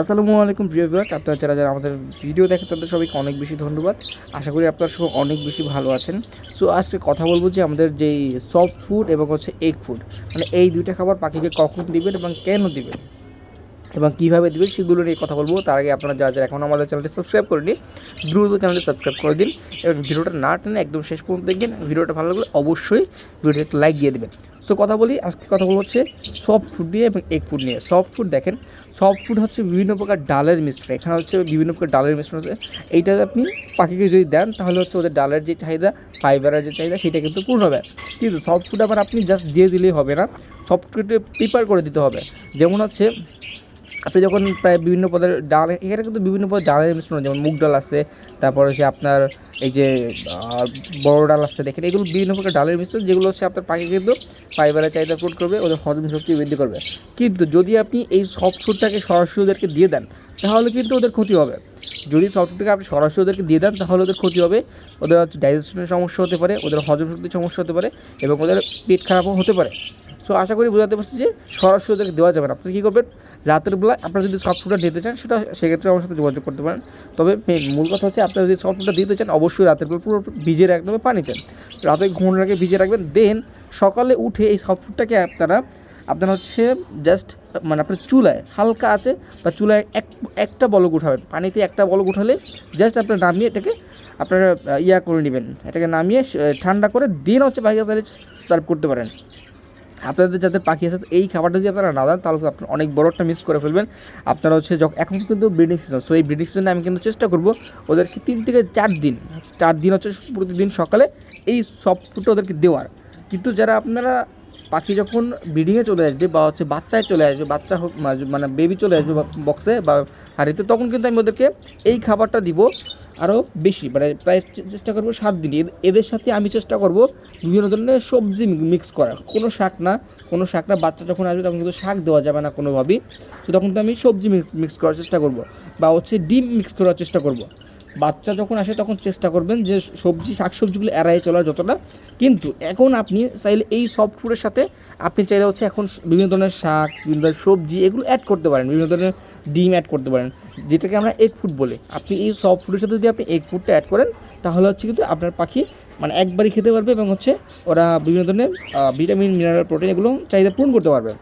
আসসালামু আলাইকুম, প্রিয় বিভাগ আপনারা যারা যারা আমাদের ভিডিও দেখেন, তাদের সবাইকে অনেক বেশি ধন্যবাদ। আশা করি আপনারা সব অনেক বেশি ভালো আছেন। সো আজকে কথা বলব যে আমাদের যেই সফট ফুড এবং হচ্ছে এগ ফুড মানে এই দুইটা খাবার পাখিকে কখন দিবেন এবং কেন দিবেন? এবং কীভাবে দেবেন সেগুলো নিয়ে কথা বলব। তার আগে আপনারা যারা যারা এখন আমাদের চ্যানেলটি সাবস্ক্রাইব করেনি দ্রুত চ্যানেলটি সাবস্ক্রাইব করে দিন এবং ভিডিওটা না টেনে একদম শেষ পর্যন্ত দেখবেন। ভিডিওটা ভালো লাগলে অবশ্যই ভিডিওটা একটা লাইক দিয়ে দেবেন। সো কথা বলি, আজকে কথা বলব হচ্ছে সফট ফুড নিয়ে এবং এগ ফুড নিয়ে। সফট ফুড দেখেন সফট ফুড হচ্ছে বিভিন্ন প্রকার ডালের মিশ্রণ। এখানে হচ্ছে বিভিন্ন প্রকার ডালের মিশ্রণ আছে। এইটা আপনি পাখিকে যদি দেন, তাহলে হচ্ছে ওদের ডালের যে চাহিদা, ফাইবারের যে চাহিদা, সেটা কিন্তু পূর্ণ হবে। কিন্তু সফট ফুড আবার আপনি জাস্ট দিয়ে দিলেই হবে না। সফট ফুডে প্রিপেয়ার করে দিতে হবে। যেমন হচ্ছে আপনি যখন প্রায় বিভিন্ন পদের ডাল, এখানে কিন্তু বিভিন্ন পদের ডালের মিশ্রণ যেমন মুগ ডাল আছে, তারপর হচ্ছে আপনার এই যে বড় ডাল আছে, দেখেন, এগুলো বিভিন্ন প্রকার ডালের মিশ্রণ, যেগুলো হচ্ছে আপনার পাখি কিন্তু ফাইবারের চাহিদা পূরণ করবে, ওদের হজম শক্তি বৃদ্ধি করবে। কিন্তু যদি আপনি এই সফট ফুডটাকে সরাসরি ওদেরকে দিয়ে দেন, তাহলে কিন্তু ওদের ক্ষতি হবে। যদি ফুডটাকে আপনি সরাসরি ওদেরকে দিয়ে দেন, তাহলে ওদের ক্ষতি হবে, ওদের হচ্ছে ডাইজেশনের সমস্যা হতে পারে, ওদের হজম শক্তির সমস্যা হতে পারে, এবং ওদের পেট খারাপও হতে পারে। সো আশা করি বোঝাতে পারছি যে সরাসরি ওদেরকে দেওয়া যাবে না। আপনি কী করবেন? রাতের বেলা আপনারা যদি সফট ফুডটা দিতে চান, সেটা সেক্ষেত্রে আমার সাথে যোগাযোগ করতে পারেন। তবে মূল কথা হচ্ছে আপনারা যদি সফট ফুডটা দিতে চান, অবশ্যই রাতের বেলা পুরো ভিজে রাখতে হবে পানিতে রাতে ঘুমানোর আগে ভিজে রাখবেন। দেন সকালে উঠে এই সফট ফুডটাকে আপনারা আপনারা হচ্ছে জাস্ট মানে আপনার চুলায় হালকা আছে বা চুলায় এক, একটা বলক উঠাবেন। পানিতে একটা বলক উঠালে জাস্ট আপনার নামিয়ে এটাকে আপনারা ইয়া করে নেবেন। এটাকে নামিয়ে ঠান্ডা করে দিন হচ্ছে তাহলে সার্ভ করতে পারেন। আপনাদের যাদের পাখি আছে, এই খাবারটা যদি আপনারা না দেন, তাহলে আপনারা অনেক বড় একটা মিস করে ফেলবেন। আপনারা হচ্ছে যখন এখন কিন্তু ব্রিডিং সিজন সো এই ব্রিডিং সিজনে আমি কিন্তু চেষ্টা করব ওদেরকে তিন থেকে চার দিন চার দিন হচ্ছে প্রতিদিন সকালে এই সব ওদেরকে দেওয়ার। কিন্তু যারা আপনারা পাখি যখন ব্রিডিংয়ে চলে আসবে বা হচ্ছে বাচ্চায় চলে আসবে, বাচ্চা মানে বেবি চলে আসবে বক্সে বা হাড়িতে, তখন কিন্তু আমি ওদেরকে এই খাবারটা দিব। আরও বেশি মানে প্রায় চেষ্টা করব সাত দিন এদ- এদের সাথে আমি চেষ্টা করব বিভিন্ন ধরনের সবজি মিক্স করার। কোনো শাক না, কোনো শাক না, বাচ্চা যখন আসবে তখন কিন্তু শাক দেওয়া যাবে না কোনোভাবেই। তো তখন তো আমি সবজি মিক্স করার চেষ্টা করব বা হচ্ছে ডিম মিক্স করার চেষ্টা করব। বাচ্চা যখন আসে তখন চেষ্টা করবেন যে সবজি, শাকসবজিগুলো এড়াই চলার যতটা। কিন্তু এখন আপনি চাইলে এই সফট ফুডের সাথে আপনি চাইলে হচ্ছে এখন বিভিন্ন ধরনের শাক, বিভিন্ন ধরনের সবজি এগুলো অ্যাড করতে পারেন, বিভিন্ন ধরনের ডিম অ্যাড করতে পারেন। যেটাকে আমরা এগ ফুড বলি। আপনি এই সব ফুডের সাথে যদি আপনি এগ ফুডটা অ্যাড করেন, তাহলে হচ্ছে কিন্তু আপনার পাখি মানে একবারই খেতে পারবে এবং হচ্ছে ওরা বিভিন্ন ধরনের ভিটামিন মিনারেল প্রোটিন এগুলো চাহিদা পূরণ করতে পারবে।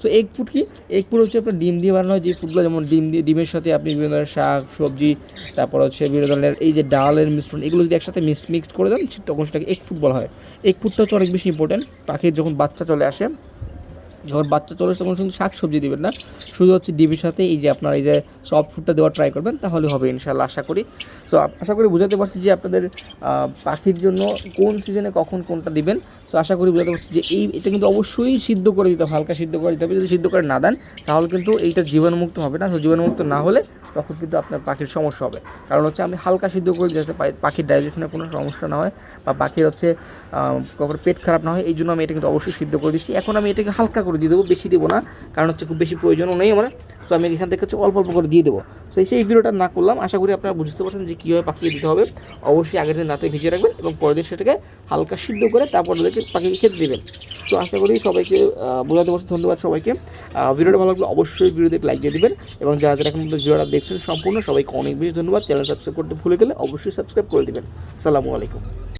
তো এগ ফুড কি? এগ ফুড হচ্ছে আপনার ডিম দিয়ে বানানো হয়, যে ফুডগুলো যেমন ডিম দিয়ে, ডিমের সাথে আপনি বিভিন্ন ধরনের শাক, সবজি, তারপর হচ্ছে বিভিন্ন ধরনের এই যে ডালের মিশ্রণ, এগুলো যদি একসাথে মিক্স মিক্সড করে দেন তখন সেটাকে এগ ফুড বলা হয়। এগ ফুডটা হচ্ছে অনেক বেশি ইম্পর্টেন্ট পাখির যখন বাচ্চা চলে আসে, যখন বাচ্চা চলে আসে, তখন শুধু শাক সবজি দিবেন না। শুধু হচ্ছে ডিমের সাথে এই যে আপনার এই যে সফট ফুডটা দেওয়ার ট্রাই করবেন, তাহলে হবে ইনশাল্লাহ আশা করি। সো আশা করি বোঝাতে পারছি যে আপনাদের পাখির জন্য কোন সিজনে কখন কোনটা দিবেন। সো আশা করি বোঝাতে পারছি যে এই এটা কিন্তু অবশ্যই সিদ্ধ করে দিতে হবে, হালকা সিদ্ধ করে দিতে হবে। যদি সিদ্ধ করে না দেন, তাহলে কিন্তু এইটা জীবাণুমুক্ত হবে না। জীবাণুমুক্ত না হলে তখন কিন্তু আপনার পাখির সমস্যা হবে। কারণ হচ্ছে আমি হালকা সিদ্ধ করে যাতে পাখির ডাইজেশনের কোনো সমস্যা না হয় বা পাখির হচ্ছে কখনো পেট খারাপ না হয়, এই জন্য আমি এটা কিন্তু অবশ্যই সিদ্ধ করে দিচ্ছি। এখন আমি এটাকে হালকা করে দিয়ে দেবো, বেশি দেবো না, কারণ হচ্ছে খুব বেশি প্রয়োজনও নেই আমার। সো আমি এখান থেকে হচ্ছে অল্প অল্প করে দিয়ে দেবো। তো সেই ভিডিওটা না করলাম। আশা করি আপনারা বুঝতে পারছেন যে কীভাবে পাখিকে দিতে হবে। অবশ্যই আগের দিন রাতে ভিজিয়ে রাখবেন এবং পরের দিন সেটাকে হালকা সিদ্ধ করে তারপর পাখিকে খেতে দেবেন। তো আশা করি সবাইকে বোঝাতে পারছি, ধন্যবাদ সবাইকে। ভিডিওটা ভালো লাগলে অবশ্যই ভিডিওতে লাইক দিয়ে দেবেন এবং যারা যারা এখন ভিডিওটা দেখছেন, সম্পূর্ণ সবাইকে অনেক বেশি ধন্যবাদ। চ্যানেল সাবস্ক্রাইব করতে ভুলে গেলে অবশ্যই সাবস্ক্রাইব করে দেবেন। সালামু আলাইকুম।